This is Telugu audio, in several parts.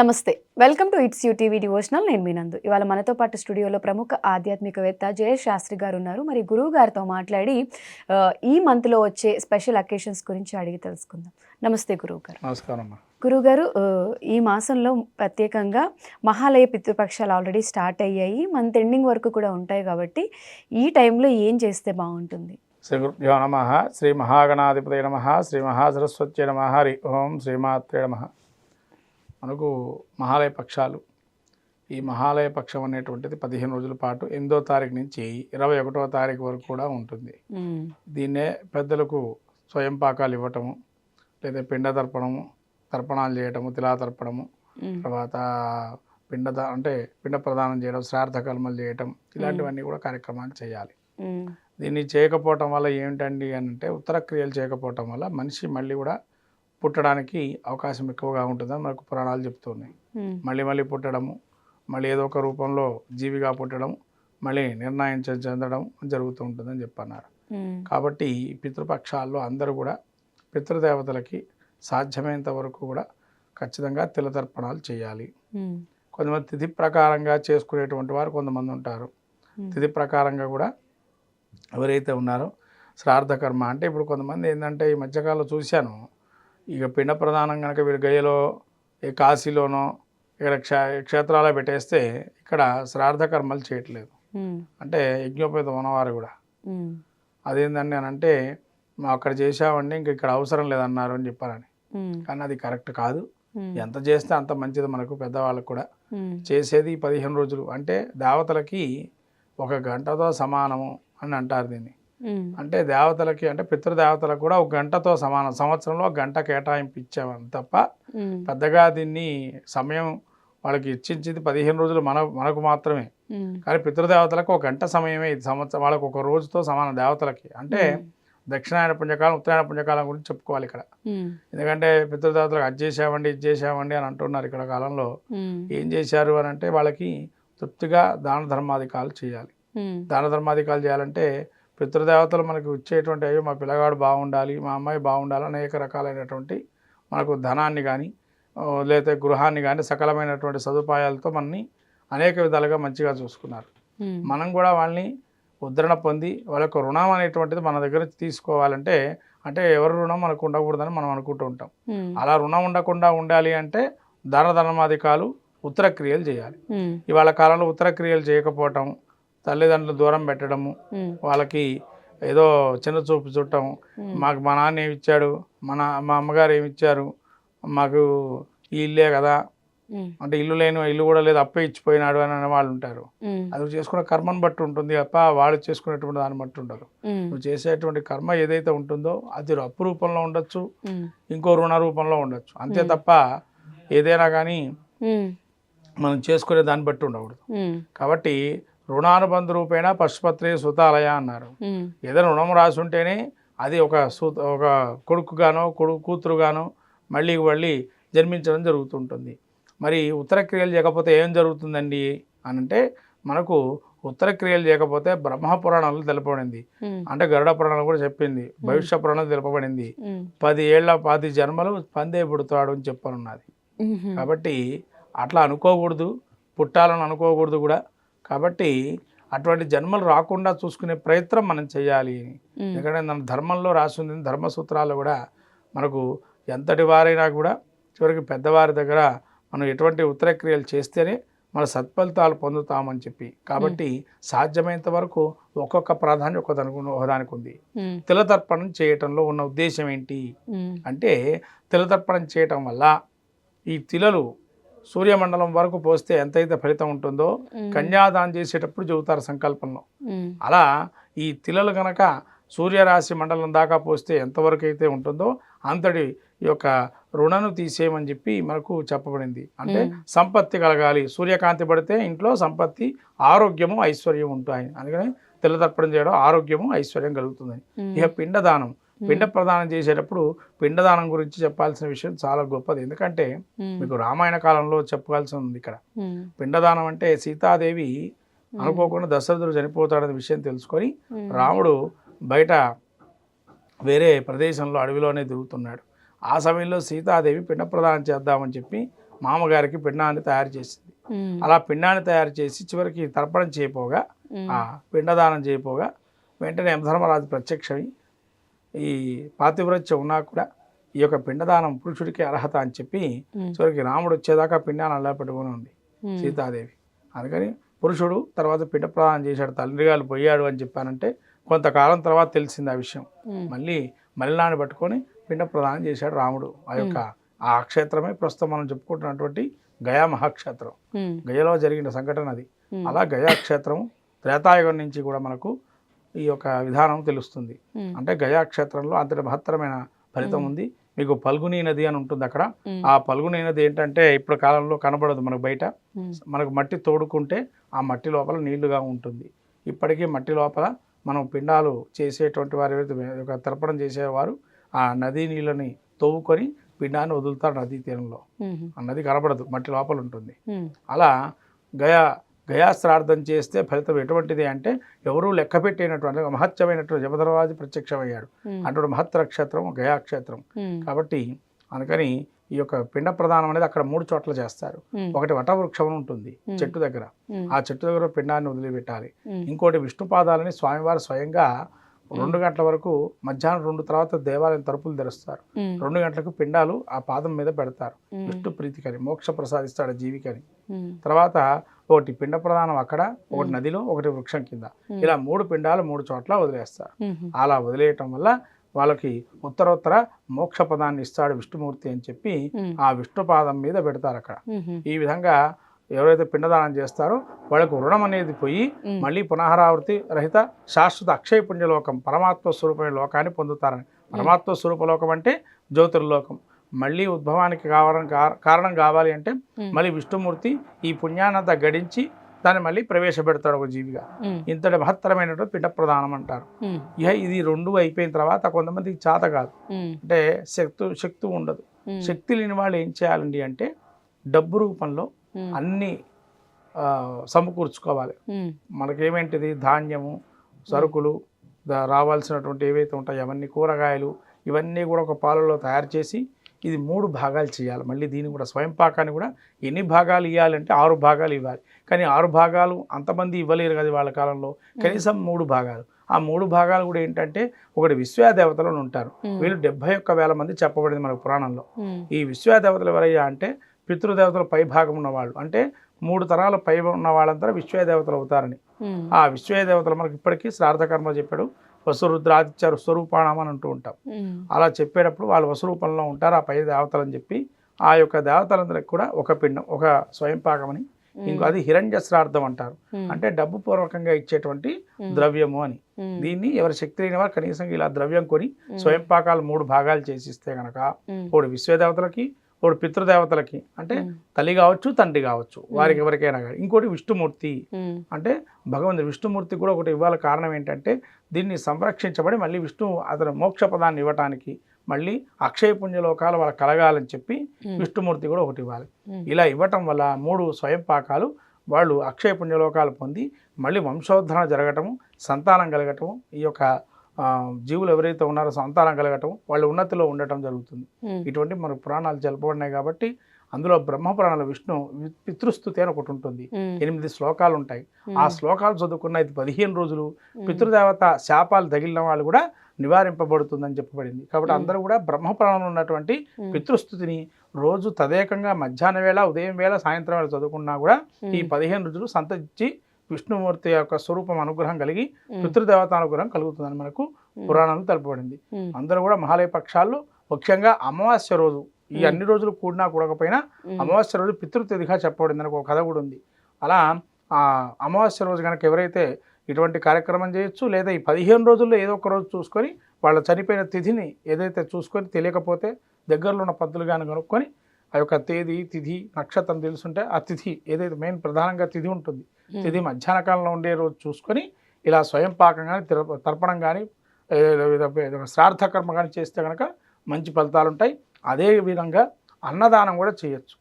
నమస్తే. Welcome to it's you TV devotional. నేను మీనందు ఇవాళ మనతో పాటు స్టూడియోలో ప్రముఖ ఆధ్యాత్మికవేత్త జయేష్ శాస్త్రి గారు ఉన్నారు మరి గురువు గారితో మాట్లాడి ఈ మంత్లో వచ్చే స్పెషల్ అకేషన్స్ గురించి అడిగి తెలుసుకుందాం. నమస్తే గురువు గారు. నమస్కారం గురుగారు ఈ మాసంలో ప్రత్యేకంగా మహాలయ పితృపక్షాలు ఆల్రెడీ స్టార్ట్ అయ్యాయి. మంత్ ఎండింగ్ వరకు కూడా ఉంటాయి కాబట్టి ఈ టైంలో ఏం చేస్తే బాగుంటుంది? శ్రీ గురుభ్యో నమ. శ్రీ మహాగణాధిపతి నమ. శ్రీ మహాసరస్వత్య నమ. హరి ఓం శ్రీమాత్రే నమ. మనకు మహాలయ పక్షాలు ఈ మహాలయ పక్షం అనేటువంటిది పదిహేను రోజుల పాటు ఎనిమిదో తారీఖు నుంచి ఇరవై ఒకటో తారీఖు వరకు కూడా ఉంటుంది. దీన్నే పెద్దలకు స్వయం పాకాలు ఇవ్వటము లేదా పిండ తర్పణము తర్పణాలు చేయటము తిలా తర్పణము. తర్వాత పిండ అంటే పిండ ప్రదానం చేయడం శ్రార్థ కర్మలు చేయటం ఇలాంటివన్నీ కూడా కార్యక్రమాలు చేయాలి. దీన్ని చేయకపోవటం వల్ల ఏమిటండి అని అంటే ఉత్తర క్రియలు చేయకపోవటం వల్ల మనిషి మళ్ళీ కూడా పుట్టడానికి అవకాశం ఎక్కువగా ఉంటుందని మనకు పురాణాలు చెప్తున్నాయి. మళ్ళీ మళ్ళీ పుట్టడము మళ్ళీ ఏదో ఒక రూపంలో జీవిగా పుట్టడం మళ్ళీ నిర్ణయం చెందడం జరుగుతూ ఉంటుందని చెప్పన్నారు. కాబట్టి పితృపక్షాల్లో అందరూ కూడా పితృదేవతలకి సాధ్యమైనంత వరకు కూడా ఖచ్చితంగా తిలతర్పణాలు చేయాలి. కొంతమంది తిథి ప్రకారంగా చేసుకునేటువంటి వారు కొంతమంది ఉంటారు. తిథి ప్రకారంగా కూడా ఎవరైతే ఉన్నారో శ్రాద్ధ కర్మ అంటే ఇప్పుడు కొంతమంది ఏంటంటే ఈ మధ్యకాలంలో చూశాను ఇక పిండ ప్రధానం కనుక వీడు గయలో కాశీలోనో ఇక్కడ క్ష క్షేత్రాల్లో పెట్టేస్తే ఇక్కడ శ్రాద్ధ కర్మలు చేయట్లేదు. అంటే యజ్ఞోపేత ఉన్నవారు కూడా. అదేంటండి అని అంటే "మేము అక్కడ చేసామండి ఇంక ఇక్కడ అవసరం లేదన్నారు అని చెప్పారని. కానీ అది కరెక్ట్ కాదు. ఎంత చేస్తే అంత మంచిది మనకు పెద్దవాళ్ళకు కూడా. చేసేది పదిహేను రోజులు అంటే దేవతలకి ఒక గంటతో సమానము అని అంటారు దీన్ని. అంటే దేవతలకి అంటే పితృదేవతలకు కూడా ఒక గంటతో సమానం సంవత్సరంలో ఒక గంట కేటాయింపు ఇచ్చామని తప్ప. పెద్దగా దీన్ని సమయం వాళ్ళకి ఇచ్చించింది పదిహేను రోజులు మన మనకు మాత్రమే. కానీ పితృదేవతలకు ఒక గంట సమయమే ఇది సంవత్సరం వాళ్ళకు ఒక రోజుతో సమానం దేవతలకి అంటే దక్షిణాయన పుణ్యకాలం ఉత్తరాయణ పుణ్యకాలం గురించి చెప్పుకోవాలి ఇక్కడ. ఎందుకంటే పితృదేవతలకు అది చేసామండి ఇది చేసామండి అని అంటున్నారు ఇక్కడ కాలంలో. ఏం చేశారు అని అంటే వాళ్ళకి తృప్తిగా దాన ధర్మాధికాలు చేయాలి. దాన ధర్మాధికాలు చేయాలంటే పితృదేవతలు మనకు ఇచ్చేటువంటి అయ్యో మా పిల్లగాడు బాగుండాలి మా అమ్మాయి బాగుండాలి అనేక రకాలైనటువంటి మనకు ధనాన్ని కానీ లేదా గృహాన్ని కానీ సకలమైనటువంటి సదుపాయాలతో మనని అనేక విధాలుగా మంచిగా చూసుకున్నారు. మనం కూడా వాళ్ళని ఉద్ధరణ పొంది వాళ్ళ యొక్క రుణం అనేటువంటిది మన దగ్గర తీసుకోవాలంటే అంటే ఎవరి రుణం మనకు ఉండకూడదని మనం అనుకుంటూ ఉంటాం. అలా రుణం ఉండకుండా ఉండాలి అంటే దాన ధర్మాధికాలు ఉత్తర క్రియలు చేయాలి. ఇవాళ కాలంలో ఉత్తర క్రియలు చేయకపోవటం తల్లిదండ్రులు దూరం పెట్టడము. వాళ్ళకి ఏదో చిన్న చూపు చుట్టం. మాకు మా నాన్న ఏమి ఇచ్చాడు మన మా అమ్మగారు ఏమి ఇచ్చారు మాకు ఈ ఇల్లే కదా. అంటే ఇల్లు లేని ఇల్లు కూడా లేదు అప్పే ఇచ్చిపోయినాడు అని అనే వాళ్ళు ఉంటారు. అది చేసుకున్న కర్మను బట్టి ఉంటుంది తప్ప వాళ్ళు చేసుకునేటువంటి దాన్ని బట్టి ఉండదు మ్మ్. నువ్వు చేసేటువంటి కర్మ ఏదైతే ఉంటుందో అది అప్పు రూపంలో ఉండొచ్చు. ఇంకో రుణ రూపంలో ఉండొచ్చు అంతే తప్ప ఏదైనా కానీ. మనం చేసుకునే దాన్ని బట్టి ఉండకూడదు. కాబట్టి రుణానుబంధ రూపేణ పశుపత్రి సుతాలయ అన్నారు. ఏదైనా రుణం రాసి ఉంటేనే అది ఒక సూ ఒక కొడుకుగానో కొడుకు కూతురుగానో మళ్ళీ మళ్ళీ జన్మించడం జరుగుతుంటుంది. మరి ఉత్తర క్రియలు చేయకపోతే ఏం జరుగుతుందండి? అని అంటే మనకు ఉత్తర క్రియలు చేయకపోతే బ్రహ్మ పురాణాలు తెలపబడింది. అంటే గరుడ పురాణాలు కూడా చెప్పింది. భవిష్య పురాణం తెలుపబడింది. పది ఏళ్ళ పది జన్మలు పందే పుడతాడు అని చెప్పనున్నది. కాబట్టి అట్లా అనుకోకూడదు. పుట్టాలని అనుకోకూడదు కూడా. కాబట్టి అటువంటి జన్మలు రాకుండా చూసుకునే ప్రయత్నం మనం చేయాలి. ఎందుకంటే మన ధర్మంలో రాసింది ధర్మ సూత్రాలు కూడా మనకు ఎంతటి వారైనా కూడా చివరికి పెద్దవారి దగ్గర మనం ఎటువంటి ఉత్తర క్రియలు చేస్తేనే మన సత్ఫలితాలు పొందుతామని చెప్పి కాబట్టి సాధ్యమైనంత వరకు ఒక్కొక్క ప్రాధాన్యం ఒక దానికి ఒకదానికి ఉంది. తిలతర్పణం చేయటంలో ఉన్న ఉద్దేశం ఏంటి. అంటే తిలతర్పణం చేయటం వల్ల ఈ తిలలు సూర్యమండలం వరకు పోస్తే ఎంతైతే ఫలితం ఉంటుందో కన్యాదానం చేసేటప్పుడు చెబుతారు సంకల్పంలో. అలా ఈ తిలలు గనక సూర్యరాశి మండలం దాకా పోస్తే ఎంతవరకు అయితే ఉంటుందో అంతటి ఈ యొక్క రుణను తీసేయమని చెప్పి మనకు చెప్పబడింది. అంటే సంపత్తి కలగాలి. సూర్యకాంతి పడితే ఇంట్లో సంపత్తి ఆరోగ్యము ఐశ్వర్యం ఉంటాయి అందుకని తెల్లతర్పణం చేయడం ఆరోగ్యము ఐశ్వర్యం కలుగుతుంది. ఇక పిండదానం. పిండ ప్రదానం చేసేటప్పుడు పిండదానం గురించి చెప్పాల్సిన విషయం చాలా గొప్పది. ఎందుకంటే. మీకు రామాయణ కాలంలో చెప్పాల్సి ఉంది ఇక్కడ. పిండదానం అంటే సీతాదేవి అనుకోకుండా దశరథుడు చనిపోతాడనే విషయం తెలుసుకొని. రాముడు బయట వేరే ప్రదేశంలో అడవిలోనే తిరుగుతున్నాడు ఆ సమయంలో సీతాదేవి పిండ ప్రదానం చేద్దామని చెప్పి మామగారికి పిండాన్ని తయారు చేసింది. అలా పిండాన్ని తయారు చేసి చివరికి తర్పణం చేయపోగా ఆ పిండదానం చేయపోగా వెంటనే యమధర్మరాజు ప్రత్యక్షమై ఈ పాతివ్రత్యం ఉన్నా కూడా ఈ యొక్క పిండదానం పురుషుడికి అర్హత అని చెప్పి చివరికి రాముడు వచ్చేదాకా పిండాన్ని అలా పెట్టుకుని ఉంది. సీతాదేవి. అందుకని పురుషుడు తర్వాత పిండ ప్రదానం చేశాడు తండ్రిగాలు పోయాడు అని చెప్పానంటే కొంతకాలం తర్వాత తెలిసింది ఆ విషయం. మళ్ళీ మలినాన్ని పట్టుకొని పిండ ప్రదానం చేశాడు రాముడు. ఆ యొక్క ఆ క్షేత్రమే ప్రస్తుతం మనం చెప్పుకుంటున్నటువంటి గయా మహాక్షేత్రం. గయలో జరిగిన సంఘటన అది. అలా గయా క్షేత్రం త్రేతాయుగం నుంచి కూడా మనకు ఈ యొక్క విధానం తెలుస్తుంది. అంటే గయా క్షేత్రంలో అంతటి మహత్తరమైన ఫలితం ఉంది. మీకు పల్గుని నది అని ఉంటుంది అక్కడ. ఆ పల్గుని నది ఏంటంటే ఇప్పుడు కాలంలో కనబడదు మనకు బయట. మనకు మట్టి తోడుకుంటే ఆ మట్టి లోపల నీళ్ళుగా ఉంటుంది. ఇప్పటికీ మట్టి లోపల మనం పిండాలు చేసేటువంటి వారు ఒక తర్పణం చేసేవారు ఆ నదీ నీళ్ళని తవ్వుకొని పిండాన్ని వదులుతారు నదీ తీరంలో. ఆ నది కనబడదు మట్టి లోపల ఉంటుంది. అలా గయా గయా శ్రార్థం చేస్తే ఫలితం ఎటువంటిది అంటే ఎవరూ లెక్క పెట్టినటువంటి మహత్యమైనటువంటి జమధర్వాది ప్రత్యక్షమయ్యాడు. అటువంటి మహత్తర క్షేత్రం గయా క్షేత్రం ఉమ్, కాబట్టి అందుకని ఈ యొక్క పిండ ప్రదానం అనేది అక్కడ మూడు చోట్ల చేస్తారు. ఒకటి వటవృక్షం ఉంటుంది. చెట్టు దగ్గర. ఆ చెట్టు దగ్గర పిండాన్ని వదిలిపెట్టాలి. ఇంకోటి విష్ణు పాదాలని స్వామివారు స్వయంగా రెండు గంటల వరకు మధ్యాహ్నం రెండు తర్వాత దేవాలయం తలుపులు తెరుస్తారు. రెండు గంటలకు పిండాలు ఆ పాదం మీద పెడతారు. విష్ణు ప్రీతికని మోక్ష ప్రసాదిస్తాడు జీవికని. తర్వాత ఒకటి పిండ ప్రదానం అక్కడ ఒకటి నదిలో ఒకటి వృక్షం కింద. ఇలా మూడు పిండాలు మూడు చోట్ల వదిలేస్తారు. అలా వదిలేయటం వల్ల వాళ్ళకి ఉత్తరోత్తర మోక్ష పదాన్ని ఇస్తాడు విష్ణుమూర్తి అని చెప్పి ఆ విష్ణు పాదం మీద పెడతారు అక్కడ. ఈ విధంగా ఎవరైతే పిండదానం చేస్తారో వాళ్ళకు రుణం అనేది పోయి మళ్ళీ పునరావృతి రహిత శాశ్వత అక్షయ పుణ్యలోకం పరమాత్మ స్వరూపమైన లోకాన్ని పొందుతారని. పరమాత్మ స్వరూప లోకం అంటే జ్యోతిర్లోకం. మళ్ళీ ఉద్భవానికి కావడం కారణం కావాలి అంటే మళ్ళీ విష్ణుమూర్తి ఈ పుణ్యానంతా గడించి దాన్ని మళ్ళీ ప్రవేశపెడతాడు ఒక జీవిగా. ఇంతటి మహత్తరమైనటువంటి పిండ ప్రదానం అంటారు. ఇక ఇది రెండు అయిపోయిన తర్వాత కొంతమందికి చేత కాదు. అంటే శక్తి శక్తి ఉండదు. శక్తి లేని వాళ్ళు ఏం చేయాలండి అంటే డబ్బు రూపంలో అన్నీ సమకూర్చుకోవాలి. మనకేమేంటిది? ధాన్యము సరుకులు రావాల్సినటువంటి ఏవైతే ఉంటాయో అవన్నీ కూరగాయలు ఇవన్నీ కూడా ఒక పాలలో తయారు చేసి ఇది మూడు భాగాలు చేయాలి. మళ్ళీ దీన్ని కూడా స్వయం పాకాన్ని కూడా ఎన్ని భాగాలు ఇవ్వాలంటే ఆరు భాగాలు ఇవ్వాలి. కానీ ఆరు భాగాలు అంతమంది ఇవ్వలేరు కదా వాళ్ళ కాలంలో. కనీసం మూడు భాగాలు. ఆ మూడు భాగాలు కూడా ఏంటంటే ఒకటి విశ్వదేవతలు అని ఉంటారు వీళ్ళు డెబ్బై ఒక్క వేల మంది చెప్పబడింది మనకు పురాణంలో. ఈ విశ్వదేవతలు ఎవరయ్యా అంటే పితృదేవతల పై భాగం ఉన్న వాళ్ళు అంటే మూడు తరాల పై ఉన్న వాళ్ళంతా విశ్వదేవతలు అవుతారని. ఆ విశ్వదేవతలు మనకి ఇప్పటికీ శ్రార్థకర్మ చెప్పాడు. వసురుద్ర ఆదిత్య స్వరూపాణం అని అంటూ ఉంటాం. అలా చెప్పేటప్పుడు వాళ్ళు వసురూపంలో ఉంటారు. ఆ పై దేవతలు అని చెప్పి ఆ యొక్క దేవతలందరికి కూడా ఒక పిండం ఒక స్వయం పాకమని ఇంకో అది హిరణ్య శ్రార్థం అంటారు. అంటే డబ్బు పూర్వకంగా ఇచ్చేటువంటి ద్రవ్యము అని. దీన్ని ఎవరి శక్తి లేని వారు కనీసం ఇలా ద్రవ్యం కొని స్వయం పాకాలు మూడు భాగాలు చేసిస్తే గనక ఒకటి విశ్వదేవతలకి ఒకటి పితృదేవతలకి అంటే తల్లి కావచ్చు తండ్రి కావచ్చు వారికి ఎవరికైనా కానీ. ఇంకోటి విష్ణుమూర్తి అంటే భగవంతుడు విష్ణుమూర్తి కూడా ఒకటి ఇవ్వాలి కారణం ఏంటంటే దీన్ని సంరక్షించబడి మళ్ళీ విష్ణు అతను మోక్ష పదాన్ని ఇవ్వటానికి మళ్ళీ అక్షయ పుణ్యలోకాలు వాళ్ళకి కలగాలని చెప్పి విష్ణుమూర్తి కూడా ఒకటి ఇవ్వాలి. ఇలా ఇవ్వటం వల్ల మూడు స్వయం పాకాలు వాళ్ళు అక్షయ పుణ్యలోకాలు పొంది మళ్ళీ వంశోద్ధరణ జరగటము సంతానం కలగటము ఈ యొక్క జీవులు ఎవరైతే ఉన్నారో సంతానం కలగటం వాళ్ళు ఉన్నతిలో ఉండటం జరుగుతుంది. ఇటువంటి మన పురాణాలు తెలుపబడినాయి కాబట్టి అందులో బ్రహ్మ పురాణాలు విష్ణు పితృస్తుతి అని ఒకటి ఉంటుంది. ఎనిమిది శ్లోకాలు ఉంటాయి. ఆ శ్లోకాలు చదువుకున్న ఇది పదిహేను రోజులు పితృదేవత శాపాలు తగిలిన వాళ్ళు కూడా నివారింపబడుతుందని చెప్పబడింది. కాబట్టి. అందరూ కూడా బ్రహ్మపురాణంలో ఉన్నటువంటి పితృస్థుతిని రోజు తదేకంగా మధ్యాహ్న వేళ ఉదయం వేళ సాయంత్రం వేళ చదువుకున్నా కూడా ఈ పదిహేను రోజులు సంతరించి విష్ణుమూర్తి యొక్క స్వరూపం అనుగ్రహం కలిగి పితృదేవత అనుగ్రహం కలుగుతుందని మనకు పురాణాలు తెలుపబడింది. అందరూ కూడా మహాలయ పక్షాల్లో ముఖ్యంగా అమావాస్య రోజు ఈ. అన్ని రోజులు కూడినా కూడకపోయినా అమావాస్య రోజు పితృతిథిగా చెప్పబడింది ఒక కథ కూడా ఉంది. అలా ఆ అమావాస్య రోజు కనుక ఎవరైతే ఇటువంటి కార్యక్రమం చేయొచ్చు లేదా ఈ పదిహేను రోజుల్లో ఏదో ఒక రోజు చూసుకొని వాళ్ళ చనిపోయిన తిథిని ఏదైతే చూసుకొని తెలియకపోతే దగ్గరలో ఉన్న పద్ధతులు కానీ కనుక్కొని ఆ యొక్క తేదీ తిథి నక్షత్రం తెలుసుంటే ఆ తిథి ఏదైతే మెయిన్ ప్రధానంగా తిథి ఉంటుంది తిథి మధ్యాహ్న కాలంలో ఉండే రోజు చూసుకొని ఇలా స్వయం పాకం కానీ తిర- తర్పణం కానీ శ్రాద్ధ కర్మ కానీ చేస్తే కనుక మంచి ఫలితాలు ఉంటాయి అదే విధంగా అన్నదానం కూడా చేయొచ్చు.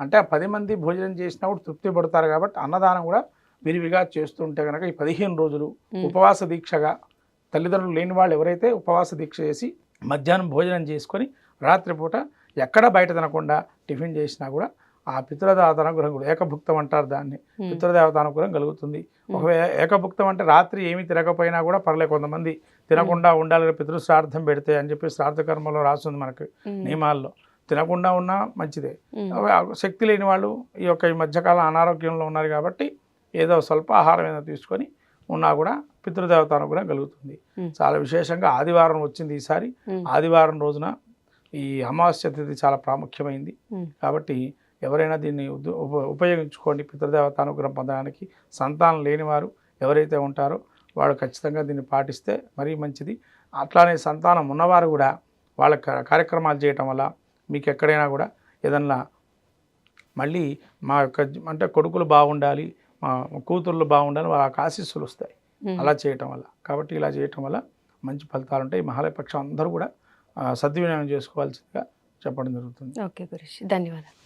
అంటే ఆ పది మంది భోజనం చేసినా కూడా తృప్తి పడతారు కాబట్టి అన్నదానం కూడా విరివిగా చేస్తుంటే కనుక ఈ పదిహేను రోజులు ఉపవాస దీక్షగా తల్లిదండ్రులు లేని వాళ్ళు ఎవరైతే ఉపవాస దీక్ష చేసి మధ్యాహ్నం భోజనం చేసుకొని రాత్రిపూట ఎక్కడ బయట తినకుండా టిఫిన్ చేసినా కూడా ఆ పితృదేవత అనుగ్రహం కూడా ఏకభుక్తం అంటారు దాన్ని. పితృదేవత అనుగ్రహం కలుగుతుంది. ఒకవేళ ఏకభుక్తం అంటే రాత్రి ఏమీ తినకపోయినా కూడా పర్లేదు కొంతమంది తినకుండా ఉండాలి పితృ శ్రార్థం పెడితే అని చెప్పి శ్రాద్ధ కర్మలో రాస్తుంది మనకు నియమాల్లో. తినకుండా ఉన్నా మంచిదే. శక్తి లేని వాళ్ళు ఈ యొక్క ఈ మధ్యకాలం అనారోగ్యంలో ఉన్నారు కాబట్టి ఏదో స్వల్ప ఆహారం ఏదో తీసుకొని ఉన్నా కూడా పితృదేవత అనుగ్రహం కలుగుతుంది. చాలా విశేషంగా ఆదివారం వచ్చింది ఈసారి. ఆదివారం రోజున ఈ అమావాస్య తిథి చాలా ప్రాముఖ్యమైంది. కాబట్టి ఎవరైనా దీన్ని ఉపయోగించుకోండి. పితృదేవత అనుగ్రహం పొందడానికి సంతానం లేనివారు ఎవరైతే ఉంటారో వాడు ఖచ్చితంగా దీన్ని పాటిస్తే మరీ మంచిది. అట్లానే సంతానం ఉన్నవారు కూడా వాళ్ళ కార్యక్రమాలు చేయటం వల్ల మీకు ఎక్కడైనా కూడా ఏదన్నా మళ్ళీ మా యొక్క అంటే కొడుకులు బాగుండాలి మా కూతుర్లు బాగుండాలి వాళ్ళకి ఆశీస్సులు వస్తాయి. అలా చేయటం వల్ల. కాబట్టి ఇలా చేయటం వల్ల మంచి ఫలితాలు ఉంటాయి. మహాలయ పక్షం అందరూ కూడా సద్వినియోగం చేసుకోవాల్సిందిగా చెప్పడం జరుగుతుంది. ఓకే గురుష్ ధన్యవాదాలు.